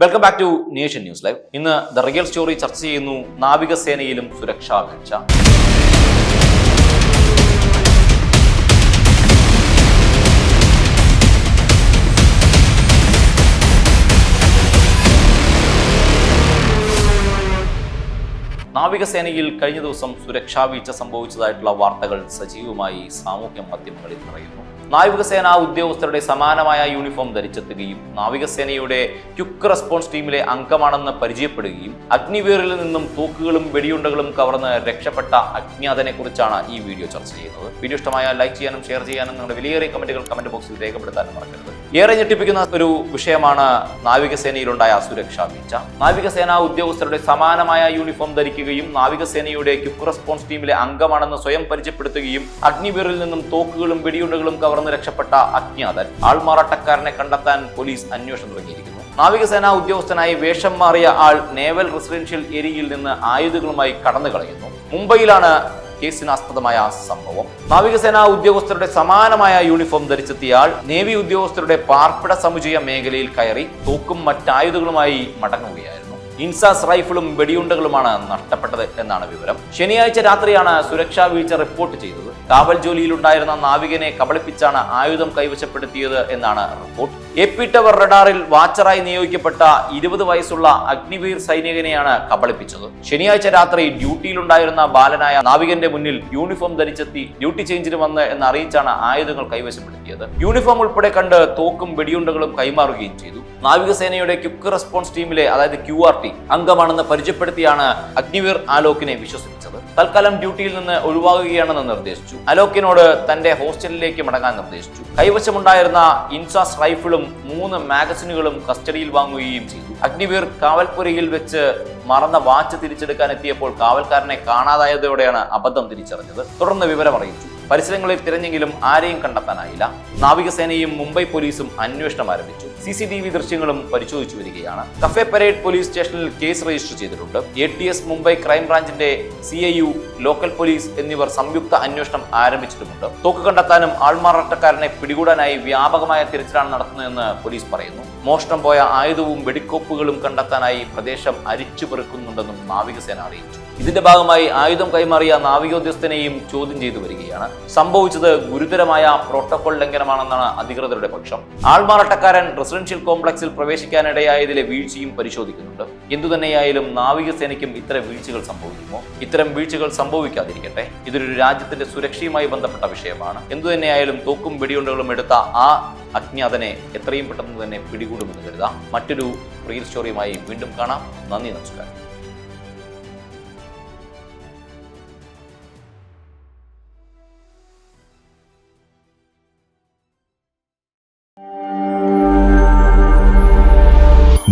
Welcome back to Nation News live ഇന്ന് the real story ചർച്ച ചെയ്യുന്നു നാവികസേനയിലും സുരക്ഷാ വീഴ്ച നാവികസേനയിൽ കഴിഞ്ഞ ദിവസം സുരക്ഷാ വീഴ്ച സംഭവിച്ചതായിട്ടുള്ള വാർത്തകൾ സജീവമായി സാമൂഹ്യ മാധ്യമങ്ങളിൽ നിറയുന്നു. നാവികസേന ഉദ്യോഗസ്ഥരുടെ സമാനമായ യൂണിഫോം ധരിച്ചെത്തുകയും നാവികസേനയുടെ ക്യുക്ക് റെസ്പോൺസ് ടീമിലെ അംഗമാണെന്ന് പരിചയപ്പെടുകയും അഗ്നിവീറിൽ നിന്നും തൂക്കുകളും വെടിയുണ്ടകളും കവർന്ന് രക്ഷപ്പെട്ട അജ്ഞാതനെ കുറിച്ചാണ് ഈ വീഡിയോ ചർച്ച ചെയ്യുന്നത്. വീഡിയോ ഇഷ്ടമായ ലൈക്ക് ചെയ്യാനും ഷെയർ ചെയ്യാനും നിങ്ങളുടെ വിലയേറിയ കമന്റുകൾ കമന്റ് ബോക്സിൽ രേഖപ്പെടുത്താനും മറക്കരുത്. ഏറെ ഞെട്ടിപ്പിക്കുന്ന ഒരു വിഷയമാണ് നാവികസേനയിലുണ്ടായ സുരക്ഷാ വീഴ്ച. നാവികസേനാ ഉദ്യോഗസ്ഥരുടെ സമാനമായ യൂണിഫോം ധരിക്കുകയും നാവികസേനയുടെ ക്യുക്ക് റെസ്പോൺസ് ടീമിലെ അംഗമാണെന്ന് സ്വയം പരിചയപ്പെടുത്തുകയും അഗ്നിവീറിൽ നിന്നും തോക്കുകളും വെടിയുണ്ടകളും കവർന്ന് രക്ഷപ്പെട്ട അജ്ഞാതൻ ആൾമാറാട്ടക്കാരനെ കണ്ടെത്താൻ പോലീസ് അന്വേഷണം തുടങ്ങിയിരിക്കുന്നു. നാവികസേനാ ഉദ്യോഗസ്ഥനായി വേഷം മാറിയ ആൾ നേവൽ റെസിഡൻഷ്യൽ ഏരിയയിൽ നിന്ന് ആയുധങ്ങളുമായി കടന്നു കളയുന്നു. മുംബൈയിലാണ് കേസിനാസ്പദമായ സംഭവം. നാവികസേനാ ഉദ്യോഗസ്ഥരുടെ സമാനമായ യൂണിഫോം ധരിച്ചെത്തിയ ആൾ നേവി ഉദ്യോഗസ്ഥരുടെ പാർപ്പിട സമുചയ മേഖലയിൽ കയറി തോക്കും മറ്റായുധങ്ങളുമായി മടങ്ങുകയായിരുന്നു. ഇൻസാസ് റൈഫിളും വെടിയുണ്ടകളുമാണ് നഷ്ടപ്പെട്ടത് എന്നാണ് വിവരം. ശനിയാഴ്ച രാത്രിയാണ് സുരക്ഷാ വീഴ്ച റിപ്പോർട്ട് ചെയ്തത്. കാവൽ ജോലിയിലുണ്ടായിരുന്ന നാവികനെ കബളിപ്പിച്ചാണ് ആയുധം കൈവശപ്പെടുത്തിയത് എന്നാണ് റിപ്പോർട്ട്. എ പി ടവർ റഡാറിൽ വാച്ചറായി നിയോഗിക്കപ്പെട്ട ഇരുപത് വയസ്സുള്ള അഗ്നിവീർ സൈനികനെയാണ് കബളിപ്പിച്ചത്. ശനിയാഴ്ച രാത്രി ഡ്യൂട്ടിയിലുണ്ടായിരുന്ന ബാലനായ നാവികന്റെ മുന്നിൽ യൂണിഫോം ധരിച്ചെത്തി ഡ്യൂട്ടി ചേഞ്ചിന് വന്ന് എന്ന് അറിയിച്ചാണ് ആയുധങ്ങൾ കൈവശപ്പെടുത്തിയത്. യൂണിഫോം ഉൾപ്പെടെ കണ്ട് തോക്കും വെടിയുണ്ടകളും കൈമാറുകയും ചെയ്തു. നാവികസേനയുടെ ക്യുക്ക് റെസ്പോൺസ് ടീമിലെ അതായത് ക്യു ആർ ടി അംഗമാണെന്ന് പരിചയപ്പെടുത്തിയാണ് അഗ്നിവീർ ആലോക്കിനെ വിശ്വസിപ്പിച്ചത്. തൽക്കാലം ഡ്യൂട്ടിയിൽ നിന്ന് ഒഴിവാകുകയാണെന്ന് നിർദ്ദേശിച്ചു. അലോക്കിനോട് തന്റെ ഹോസ്റ്റലിലേക്ക് മടങ്ങാൻ നിർദ്ദേശിച്ചു. കൈവശമുണ്ടായിരുന്ന ഇൻസാസ് റൈഫിളും മൂന്ന് മാഗസിനുകളും കസ്റ്റഡിയിൽ വാങ്ങുകയും ചെയ്തു. അഗ്നിവീർ കാവൽപുരയിൽ വെച്ച് മറന്ന വാച്ച് തിരിച്ചെടുക്കാൻ എത്തിയപ്പോൾ കാവൽക്കാരനെ കാണാതായതോടെയാണ് അബദ്ധം തിരിച്ചറിഞ്ഞത്. തുടർന്ന് വിവരം അറിയിച്ചു പരിസരങ്ങളിൽ തിരഞ്ഞെങ്കിലും ആരെയും കണ്ടെത്താനായില്ല. നാവികസേനയും മുംബൈ പോലീസും അന്വേഷണം ആരംഭിച്ചു. സി സി ടി വി ദൃശ്യങ്ങളും പരിശോധിച്ചു വരികയാണ്. കഫേ പരേഡ് പോലീസ് സ്റ്റേഷനിൽ കേസ് രജിസ്റ്റർ ചെയ്തിട്ടുണ്ട്. A T S Mumbai ക്രൈംബ്രാഞ്ചിന്റെ C I U local police എന്നിവർ സംയുക്ത അന്വേഷണം ആരംഭിച്ചിട്ടുമുണ്ട്. തോക്ക് കണ്ടെത്താനും ആൾമാറാട്ടക്കാരനെ പിടികൂടാനായി വ്യാപകമായ തിരച്ചിലാണ് നടത്തുന്നതെന്ന് പോലീസ് പറയുന്നു. മോഷണം പോയ ആയുധവും വെടിക്കോപ്പുകളും കണ്ടെത്താനായി പ്രദേശം അരിച്ചു പെറുക്കുന്നുണ്ടെന്നും നാവികസേന അറിയിച്ചു. ഇതിന്റെ ഭാഗമായി ആയുധം കൈമാറിയ നാവികോദ്യോഗസ്ഥനെയും ചോദ്യം ചെയ്തു വരികയാണ്. സംഭവിച്ചത് ഗുരുതരമായ പ്രോട്ടോകോൾ ലംഘനമാണെന്നാണ് അധികൃതരുടെ പക്ഷം. ആൾമാറാട്ടക്കാരൻ റെസിഡൻഷ്യൽ കോംപ്ലക്സിൽ പ്രവേശിക്കാനിടയായതിലെ വീഴ്ചയും പരിശോധിക്കുന്നുണ്ട്. എന്തുതന്നെയായാലും നാവികസേനയ്ക്കും ഇത്തരം വീഴ്ചകൾ സംഭവിക്കുമോ? ഇത്തരം വീഴ്ചകൾ സംഭവിക്കാതിരിക്കട്ടെ. ഇതൊരു രാജ്യത്തിന്റെ സുരക്ഷയുമായി ബന്ധപ്പെട്ട വിഷയമാണ്. എന്തുതന്നെയായാലും തോക്കും വെടിയുണ്ടകളും എടുത്ത ആ അജ്ഞാതനെ എത്രയും പെട്ടെന്ന് തന്നെ പിടികൂടുമെന്ന് കരുതാം. മറ്റൊരു റിയൽ സ്റ്റോറിയുമായി വീണ്ടും കാണാം. നന്ദി നമസ്കാരം.